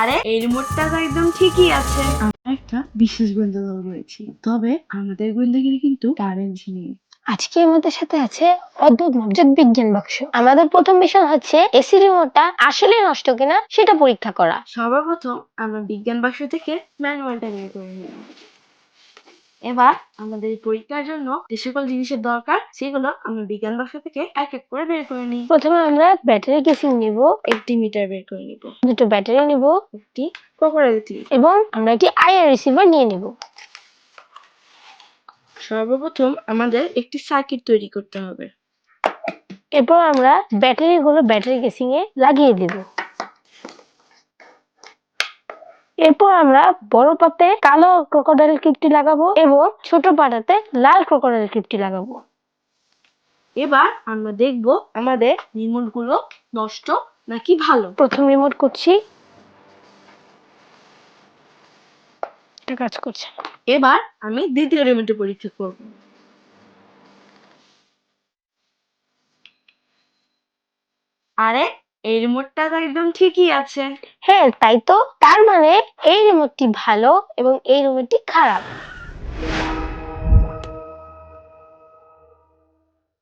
আরে এই রিমোটটা তো একদম ঠিকই আছে। আমরা একটা বিশেষ গোয়েন্দা দল রয়েছে। তবে আমাদের গোয়েন্দাগিরি কিন্তু কারেন্ট নিয়ে আজকে আমাদের সাথে আছে অদ্ভুত মজার বিজ্ঞান বাক্স। আমাদের প্রথম মিশন হচ্ছে এসি রিমোটটা আসলে নষ্ট কিনা সেটা পরীক্ষা করা। সর্বপ্রথম আমরা বিজ্ঞান বাক্স থেকে ম্যানুয়ালটা নিয়ে করে নিলাম। এবার আমাদের পরীক্ষার জন্য যে সকল জিনিসের দরকার সেগুলো আমরা বিজ্ঞান বাক্স থেকে এক এক করে বের করে নিই। প্রথমে আমরা ব্যাটারি কেসিং নিব। একটি মিটার বের করে নিব। দুটো ব্যাটারি নিব। একটি ক্রোকোডাইল এবং আমরা একটি আইআর রিসিভার নিয়ে নিব। সর্বপ্রথম আমাদের একটি সার্কিট তৈরি করতে হবে। এরপর আমরা ব্যাটারি গুলো ব্যাটারি কেসিং এ লাগিয়ে দিব। এরপর আমরা বড় পাতে কালো ক্রোকোডাইল ক্লিপটি লাগাবো এবং ছোট পাটাতে লাল ক্রোকোডাইল ক্লিপটি লাগাবো। এবার আমরা দেখব আমাদের রিমোটগুলো নষ্ট নাকি ভালো। প্রথম রিমোট করছি। কাজ করছে। এবার আমি দ্বিতীয় রিমোটে পরীক্ষা করব। আরে এই রিমোটটা তো একদম ঠিকই আছে। হ্যাঁ তাই তো। তার মানে এই রিমোটটি ভালো এবং এই রিমোটটি খারাপ।